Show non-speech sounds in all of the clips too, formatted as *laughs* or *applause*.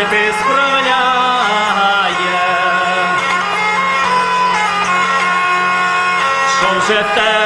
банкети справляє. Що вже тепер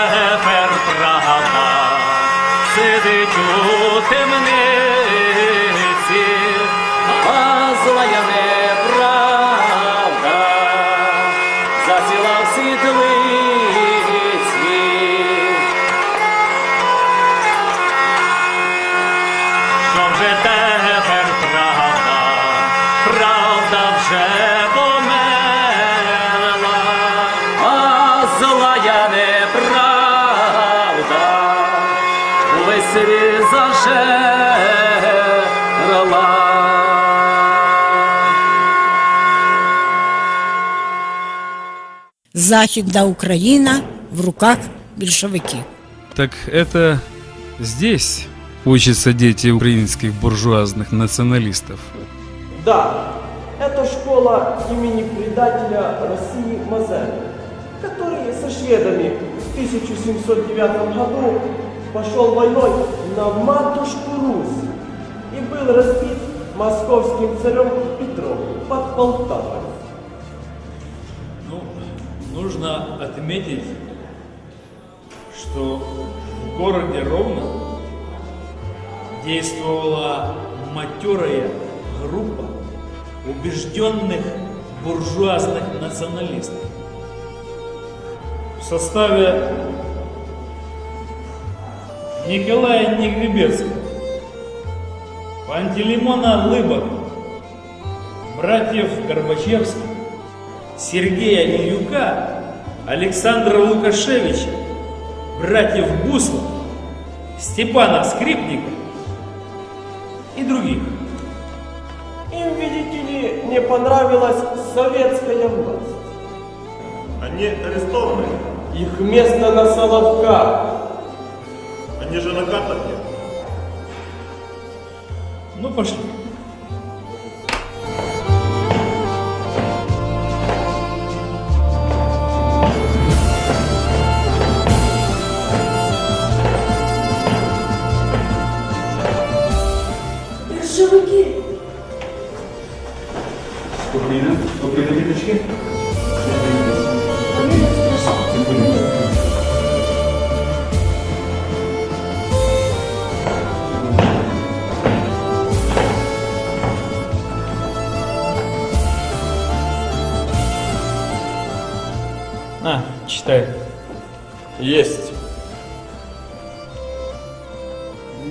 Західна Україна в руках більшовиків. Так это здесь учатся дети украинских буржуазных националистов. Да, это школа имени предателя России Мазепы, который со шведами в 1709 году пошел войной на матушку Русь и был разбит московским царем Петром под Полтавой. Ну, нужно отметить, что в городе Ровно действовала матерая группа убежденных буржуазных националистов. В составе Николая Негребецкого, Пантелеймона Лыбова, братьев Горбачевских, Сергея Ильюка, Александра Лукашевича, братьев Буслов, Степана Скрипника и других. Им, видите ли, не понравилась советская власть. Они арестованы, Их место на Соловках. они же на каторге. Ну, пошли. Що руки? Спокійно, спокійно, діточки. А, читай. Есть.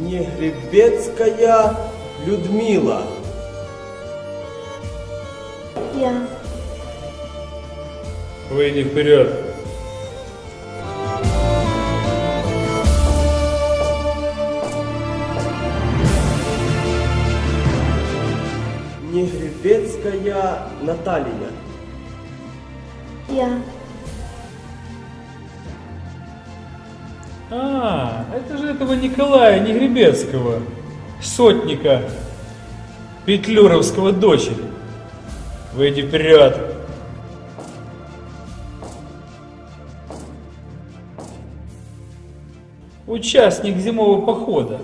Не гребецкая Людмила. Я. Выйди вперед. Негребецкая Наталья. Я. А, это же этого Николая Негребецкого, сотника Петлюровского дочери. Выйди вперед. Участник зимового похода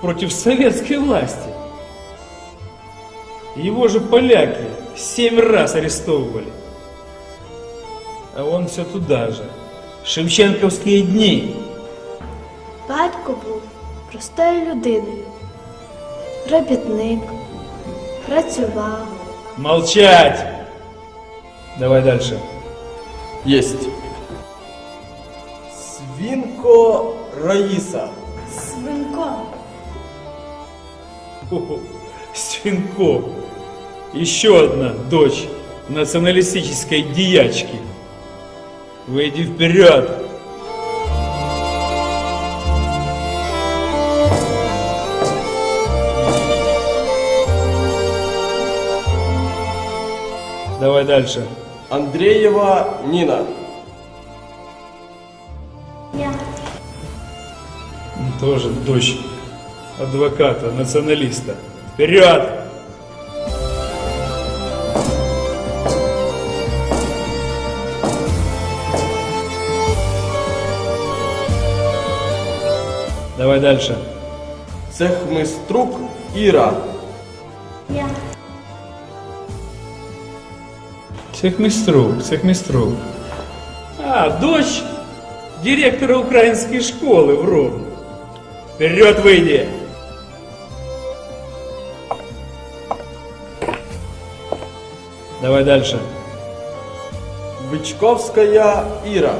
против советской власти. Его же поляки семь раз арестовывали. А он все туда же. Шевченковские дни. Батько був простою людиною. Робітник. Працював. Молчать! Давай дальше. Есть. Свинко Раиса. Свинко. Свинко. Еще одна дочь националистической диячки. Выйди вперед. Давай дальше. Андреева Нина. Я. Тоже дочь адвоката, националиста. Вперед! Давай дальше. Цехмиструк Іра. Я. Цехмиструк, цехмиструк. А, дочь директора украинской школы в Ровно. Вперед выйди! Давай дальше. Бичковская Іра.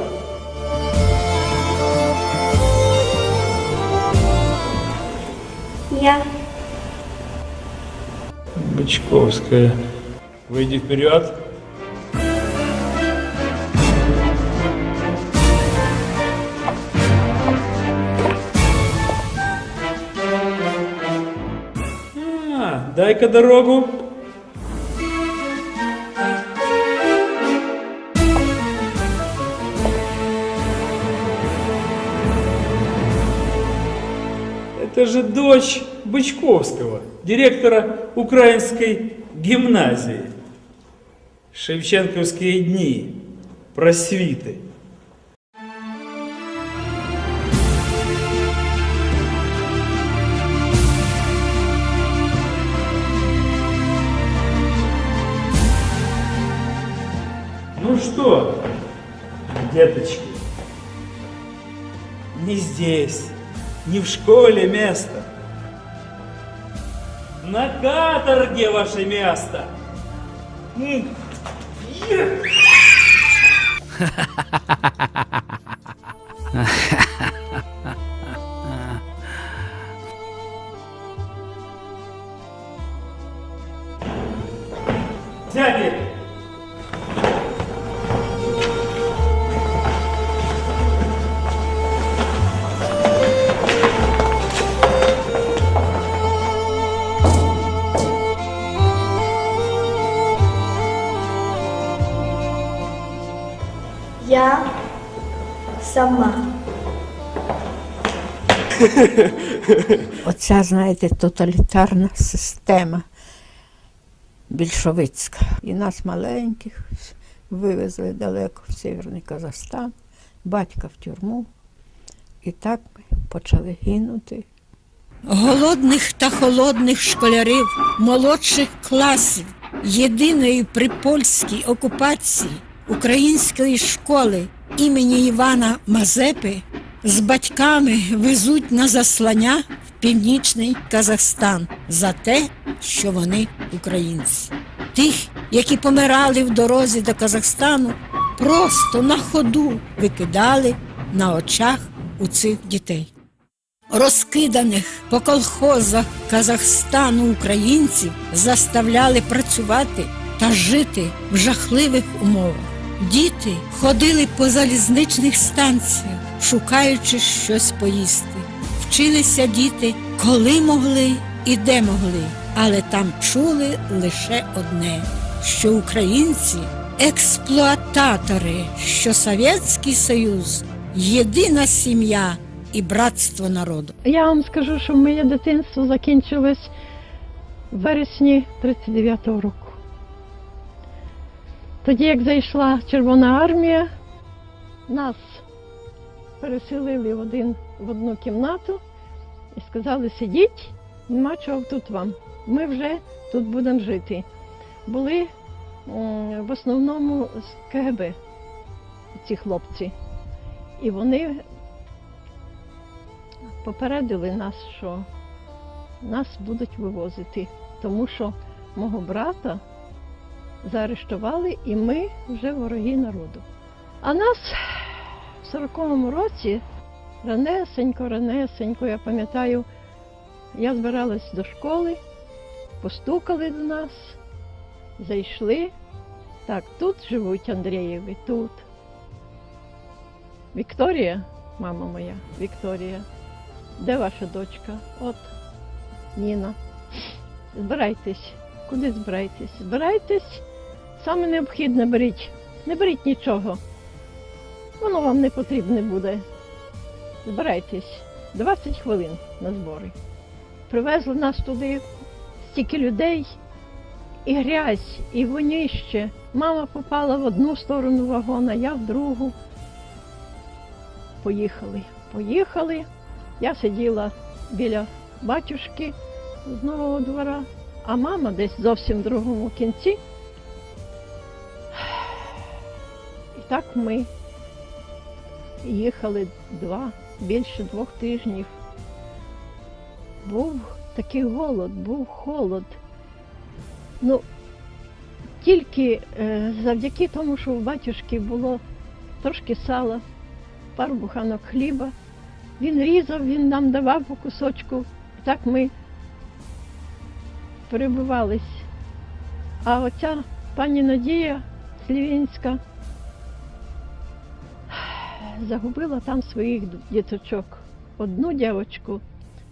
Я. Бычковская. Выйди вперед. Дай-ка дорогу. Это же дочь Бычковского, директора украинской гимназии. Шевченковские дни, просвиты. Ну что, деточки, не здесь, не в школе место. На каторге ваше место. М. Е. Сядь! *laughs* *laughs* Оця, знаєте, тоталітарна система більшовицька. І нас маленьких вивезли далеко в Северний Казахстан, батька в тюрму. І так ми почали гинути. Голодних та холодних школярів молодших класів єдиної при польській окупації української школи імені Івана Мазепи з батьками везуть на заслання в північний Казахстан за те, що вони українці. Тих, які помирали в дорозі до Казахстану, просто на ходу викидали на очах у цих дітей. Розкиданих по колхозах Казахстану українців заставляли працювати та жити в жахливих умовах. Діти ходили по залізничних станціях, шукаючи щось поїсти. Вчилися діти, коли могли і де могли, але там чули лише одне: що українці експлуататори, що Совєтський Союз єдина сім'я і братство народу. Я вам скажу, що моє дитинство закінчилось в вересні 39-го року. Тоді, як зайшла Червона армія, нас переселили в, один, в одну кімнату і сказали, сидіть, нема чого тут вам. Ми вже тут будемо жити. Були в основному з КГБ ці хлопці. І вони попередили нас, що нас будуть вивозити, тому що мого брата заарештували, і ми вже вороги народу. А нас 40-му році ранесенько, ранесенько, я пам'ятаю, я збиралась до школи, постукали до нас, зайшли. Так, тут живуть Андрієві, тут. Вікторія, мама моя, Вікторія. Де ваша дочка? От Ніна. Збирайтесь. Куди збирайтесь? Збирайтесь Саме необхідне беріть. Не беріть нічого. Воно вам не потрібне буде. Збирайтесь 20 хвилин на збори. Привезли нас туди стільки людей, і грязь, і воніще. Мама попала в одну сторону вагона, я в другу. Поїхали. Поїхали. Я сиділа біля батюшки з нового двора, а мама десь зовсім в другому кінці. І так ми їхали два, більше двох тижнів. Був такий голод, був холод. Ну, тільки е, завдяки тому, що у батюшки було трошки сала, пару буханок хліба. Він різав, він нам давав по кусочку. Так ми перебивались. А оця пані Надія Слівінська загубила там своїх діточок. Одну дівчинку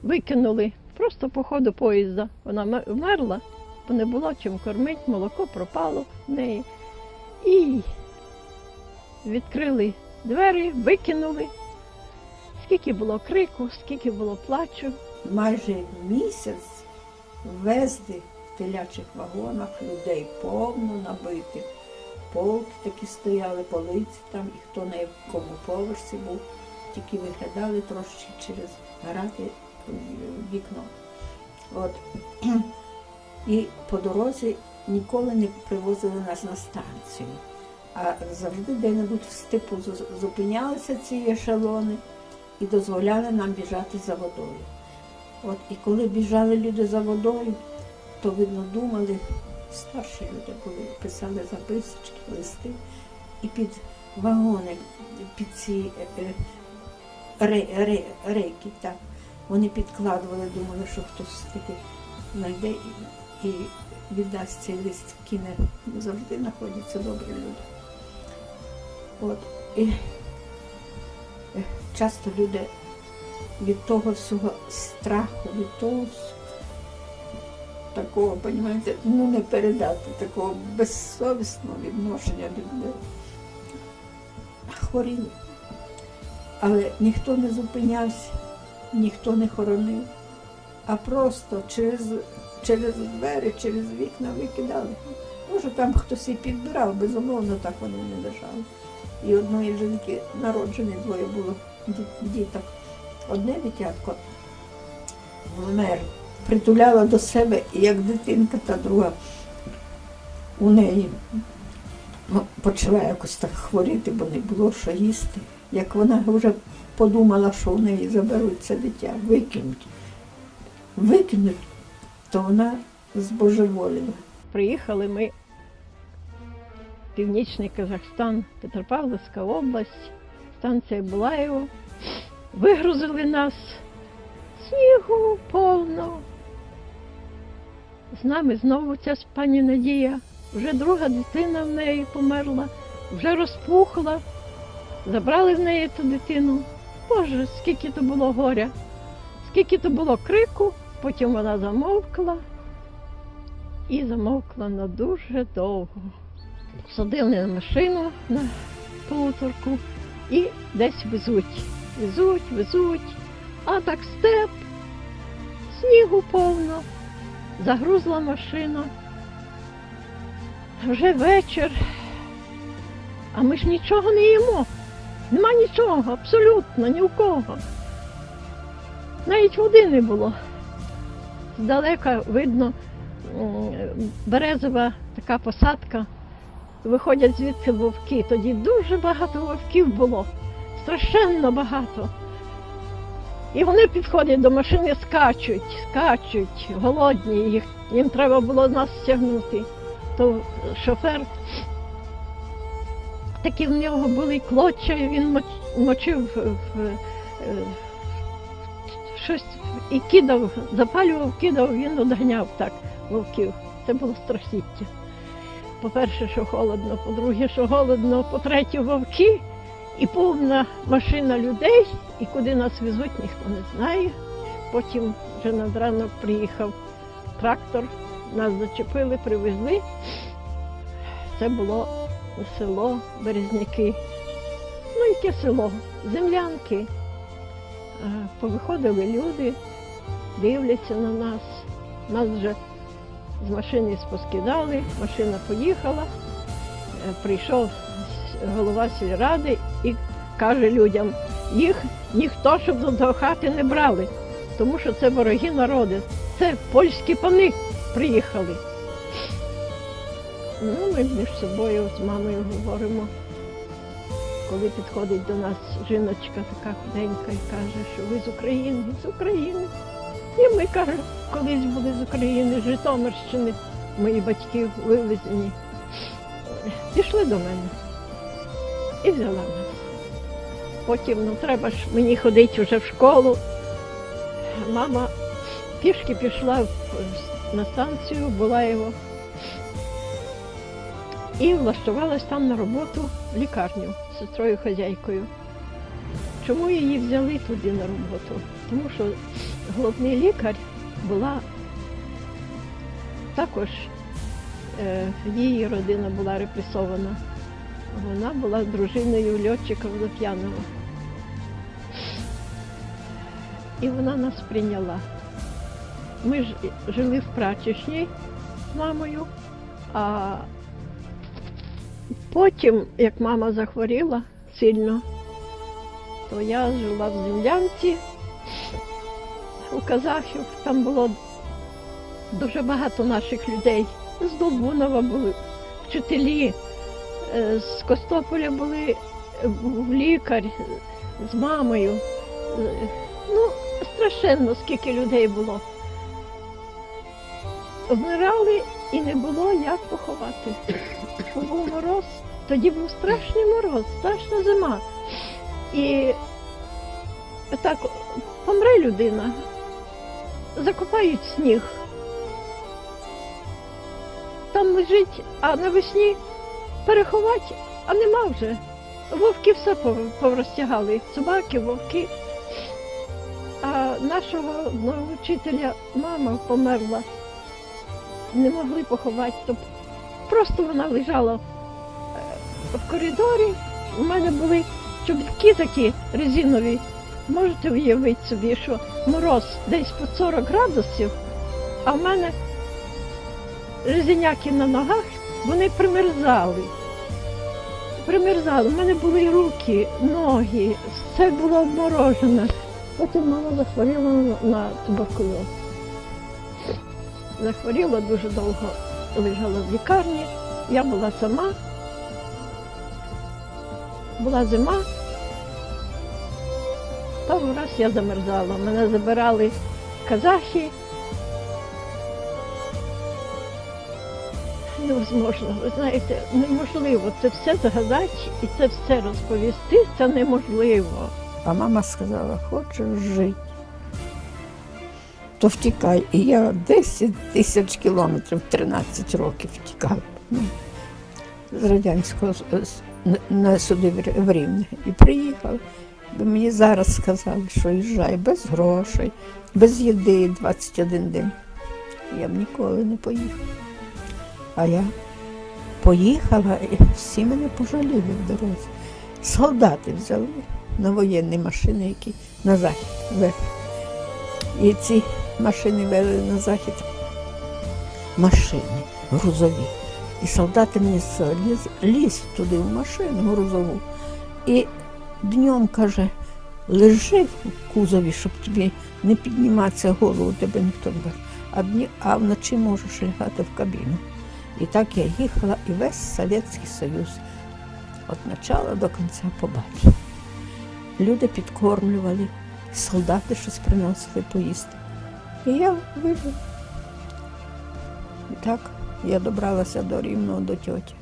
викинули просто по ходу поїзда. Вона вмерла, бо не було чим кормити, молоко пропало в неї. І відкрили двері, викинули. Скільки було крику, скільки було плачу. майже місяць везли в телячих вагонах людей повно набитих. Полки такі стояли, полиці там, і хто на якому поверсі був, тільки виглядали трошки через грати вікно. От. І по дорозі ніколи не привозили нас на станцію. А завжди де-небудь в степу зупинялися ці ешелони і дозволяли нам біжати за водою. От і коли біжали люди за водою, то видно думали, старші люди були, писали записочки, листи, і під вагони, під ці е, е, ре, ре, рейки, так, вони підкладували, думали, що хтось таки знайде і, і віддасть цей лист, кине. Завжди знаходяться добрі люди. От. І е, часто люди від того всього страху, від того всього, такого, розумієте, ну не передати, такого безсовісного відношення до людей. Хворіли. Але ніхто не зупинявся, ніхто не хоронив, а просто через, через двері, через вікна викидали. Може, там хтось і підбирав, безумовно, так вони не лежали. І одної жінки народжені двоє було ді- діток. Одне дитятко вмер, притуляла до себе, як дитинка, та друга у неї ну, почала якось так хворіти, бо не було що їсти. Як вона вже подумала, що в неї заберуть це дитя, викинуть. Викинуть, то вона збожеволіла. Приїхали ми в Північний Казахстан, Петропавловська область, станція Булаєво. Вигрузили нас, снігу повно. З нами знову ця пані Надія. Вже друга дитина в неї померла, вже розпухла. Забрали в неї ту дитину. Боже, скільки то було горя, скільки то було крику, потім вона замовкла і замовкла на дуже довго. Садили на машину на полуторку і десь везуть. Везуть, везуть, а так степ, снігу повно, загрузла машина. Вже вечір, а ми ж нічого не їмо. Нема нічого, абсолютно ні у кого. Навіть води не було. Здалека видно березова така посадка. Виходять звідси вовки. Тоді дуже багато вовків було, страшенно багато. І вони підходять до машини, скачуть, скачуть, голодні, їх, їм треба було нас стягнути. То шофер, такі в нього були клоча, і він моч- мочив в, щось і кидав, запалював, кидав, він одганяв так вовків. Це було страхіття. По-перше, що холодно, по-друге, що голодно, по-третє, вовки і повна машина людей, і куди нас везуть, ніхто не знає. Потім вже над ранок приїхав трактор, нас зачепили, привезли. це було село Березняки. Ну, яке село? Землянки. Повиходили люди, дивляться на нас. Нас вже з машини споскидали, машина поїхала. Е, Прийшов голова сільради і каже людям, їх ніхто щоб до хати не брали, тому що це вороги народу. Це польські пани приїхали. Ну, ми між собою з мамою говоримо. Коли підходить до нас жіночка така худенька і каже, що ви з України, з України. І ми каже, колись були з України, з Житомирщини, мої батьки вивезені. Пішли до мене і взяла нас. Потім, ну треба ж мені ходити вже в школу. Мама пішки пішла на станцію, була його і влаштувалась там на роботу в лікарню з сестрою хазяйкою. Чому її взяли туди на роботу? Тому що головний лікар була також е, її родина була репресована. Вона була дружиною льотчика Водоп'янова. І вона нас прийняла. Ми ж жили в прачечній з мамою, а потім, як мама захворіла сильно, то я жила в землянці у казахів. Там було дуже багато наших людей. З Долбунова були вчителі, з Костополя були е, був лікар з мамою. Е, Ну, страшенно, скільки людей було. Вмирали і не було як поховати. Був мороз, тоді був страшний мороз, страшна зима. І так помре людина, закопають сніг. Там лежить, а навесні переховати, а нема вже. Вовки все пов- поврозтягали, собаки, вовки. А нашого одного вчителя мама померла. Не могли поховати. То просто вона лежала е, в коридорі. У мене були чобітки такі резинові. Можете уявити собі, що мороз десь по 40 градусів, а в мене резиняки на ногах, вони примерзали. Примерзали. У мене були руки, ноги, все було обморожене. Потім мама захворіла на- туберкульоз. Захворіла дуже довго, лежала в лікарні. Я була сама. Була зима. Того раз я замерзала. Мене забирали казахи. Невозможно, ви знаєте, неможливо це все згадати і це все розповісти, це неможливо. А мама сказала, хочеш жити, то втікай. І я 10 тисяч кілометрів, 13 років втікала. Ну, з радянського на- сюди в Рівне. І приїхала. Би мені зараз сказали, що їжджай без грошей, без їди 21 день. Я б ніколи не поїхала. А я поїхала, і всі мене пожаліли в дорозі. Солдати взяли на воєнні машини, які на захід вели. І ці машини вели на захід. Машини грузові. І солдати мені лізь, лізь туди в машину грузову. І днем каже, лежи в кузові, щоб тобі не підніматися голову, тебе ніхто не бачить. А вночі можеш лягати в кабіну. І так я їхала, і весь Совєтський Союз від початку до кінця побачив. Люди підкормлювали, солдати щось приносили поїсти. І я вижила. І так я добралася до рівного до тьоті.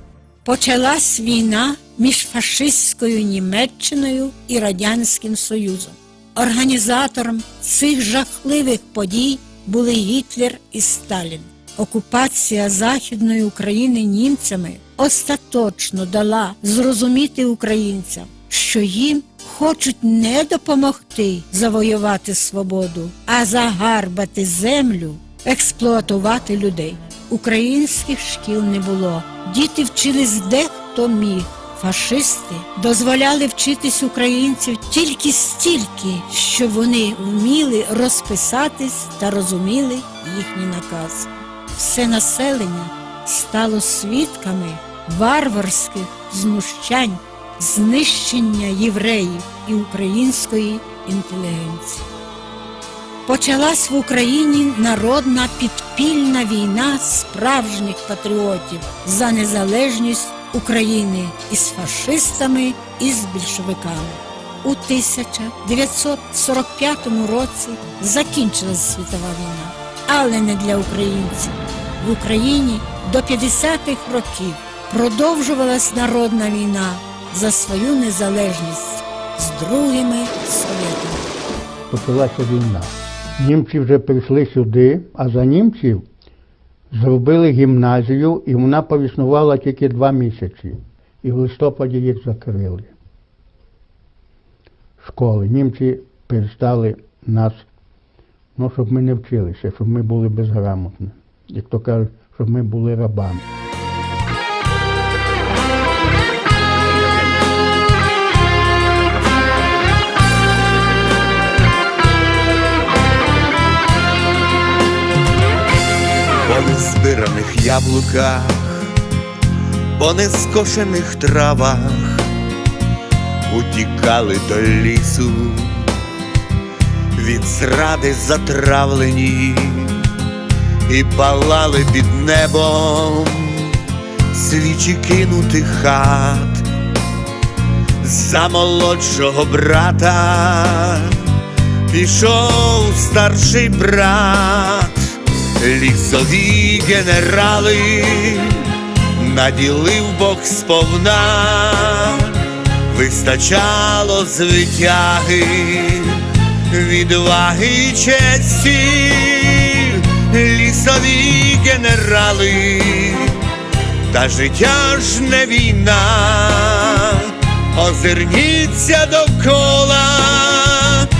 Почалась війна між фашистською Німеччиною і Радянським Союзом. Організатором цих жахливих подій були Гітлер і Сталін. Окупація Західної України німцями остаточно дала зрозуміти українцям, що їм хочуть не допомогти завоювати свободу, а загарбати землю, експлуатувати людей. українських шкіл не було. Діти вчились де хто міг. Фашисти дозволяли вчитись українців тільки стільки, що вони вміли розписатись та розуміли їхні накази. Все населення стало свідками варварських знущань, знищення євреїв і української інтелігенції. Почалась в Україні народна підпільна війна справжніх патріотів за незалежність України із фашистами і з більшовиками. У 1945 році закінчилась світова війна, але не для українців. В Україні до 50-х років продовжувалась народна війна за свою незалежність з другими совєтами. почалася війна. Німці вже прийшли сюди, а за німців зробили гімназію, і вона повіснувала тільки два місяці. І в листопаді їх закрили. Школи. Німці перестали нас, ну, щоб ми не вчилися, щоб ми були безграмотні. Як то кажуть, щоб ми були рабами. по незбираних яблуках, по нескошених травах утікали до лісу, від зради затравлені і палали під небом. Свічі кинутих хат за молодшого брата. Пішов старший брат, лісові генерали, наділив Бог сповна, вистачало звитяги, відваги честі, лісові генерали, та життя ж не війна, озирніться довкола,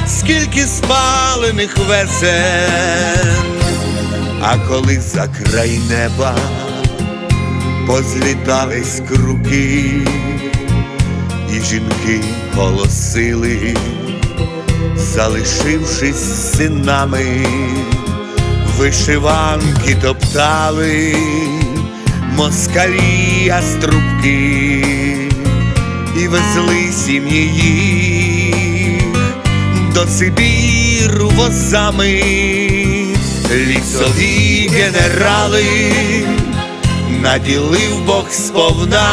скільки спалених весен, а коли за край неба позлітались круки, і жінки голосили, залишившись синами, вишиванки топтали, москалі яструбки і везли сім'ї до Сибіру возами, лісові генерали, наділив Бог сповна,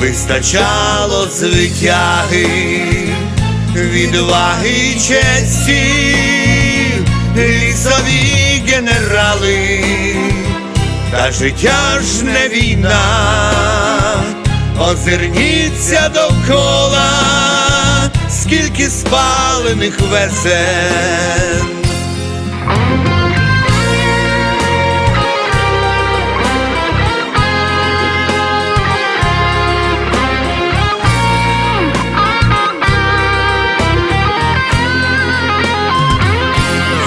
вистачало звитяги, відваги честі, лісові генерали, та життя ж не війна озирніться довкола, скільки спалених весен.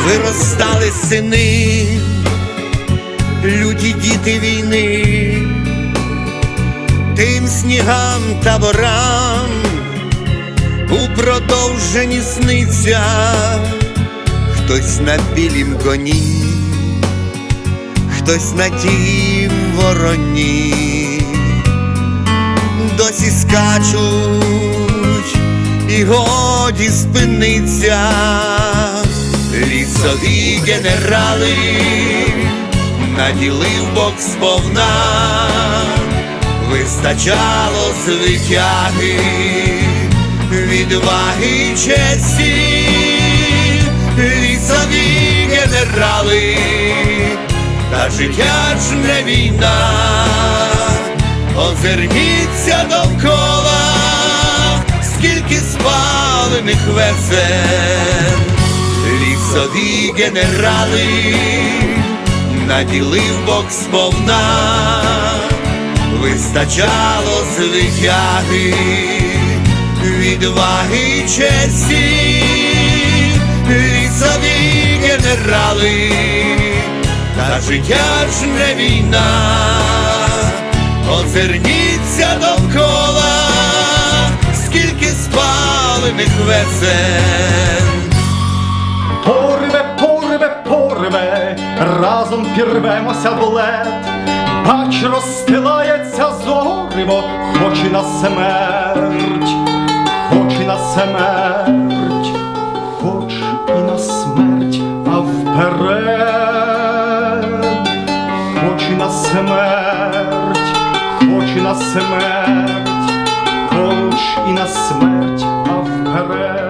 Виростали сини, люті діти війни тим снігам та борам у продовженні сниться хтось на білім коні, хтось на тім вороні, досі скачуть і годі спиниться, лісові генерали наділив Бог сповна. Вистачало звитяги, відваги честі, лісові генерали, та життя ж не війна, озирніться довкола, скільки спалених весен, лісові генерали, наділив Бог сповна. Вистачало звитяги, відваги честі, лісові генерали, та життя ж не війна, озирніться довкола, скільки спалених весен порве, порве, порве, разом пірвемося в лед, бач, розстилається зоримо, хоч і на смерть, хоч і на смерть, хоч і на смерть, а вперед, хоч і на смерть, хоч і на смерть, хоч і на смерть, а вперед.